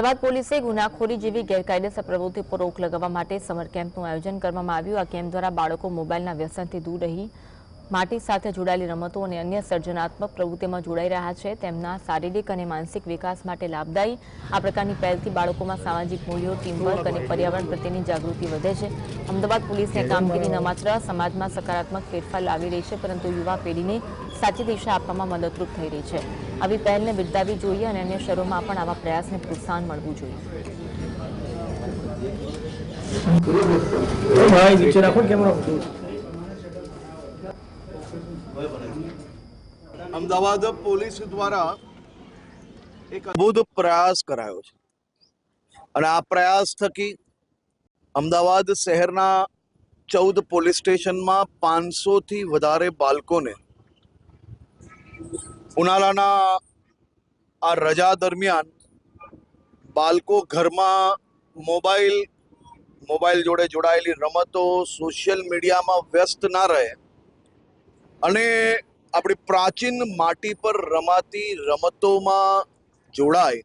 અમદાવાદ પોલીસે ગુનાખોરી જેવી ગેરકાયદેસર પ્રવૃત્તિ પર રોક લગાવવા માટે સમર કેમ્પનું આયોજન કરવામાં આવ્યું. આ કેમ્પ દ્વારા બાળકો મોબાઈલના વ્યસનથી દૂર રહી માટી સાથે જોડાયેલી રમતો અને અન્ય સર્જનાત્મક પ્રવૃત્તિમાં જોડાઈ રહ્યા છે. તેમના શારીરિક અને માનસિક વિકાસ માટે લાભદાયી. આ પ્રકારની પહેલથી બાળકોમાં સામાજિક મૂલ્યો ટીમવર્ક અને પર્યાવરણ પ્રત્યેની જાગૃતિ વધે છે. અમદાવાદ પોલીસની કામગીરી ન માત્ર સમાજમાં સકારાત્મક ફેરફાર લાવી રહી છે પરંતુ યુવા પેઢીને સાચી દિશા આપવામાં મદદરૂપ થઈ રહી છે. આવી પહેલને બિરદાવી જોઈએ અને અન્ય શહેરોમાં પણ આવા પ્રયાસને પ્રોત્સાહન મળવું જોઈએ. ભાઈ નીચે રાખો કેમેરા. અમદાવાદ પોલીસ દ્વારા એક અદ્ભુત પ્રયાસ કરાયો છે. અને આ પ્રયાસ થકી અમદાવાદ શહેરના ચૌદ પોલીસ સ્ટેશનમાં પાંચસોથી વધારે બાળકોને ઉનાળાના આ રજા દરમિયાન બાળકો ઘરમાં મોબાઈલ મોબાઈલ જોડે જોડાયેલી રમતો, સોશિયલ મીડિયામાં વ્યસ્ત ના રહે. અને આપણી પ્રાચીન માટી પર રમાતી રમતોમાં જોડાય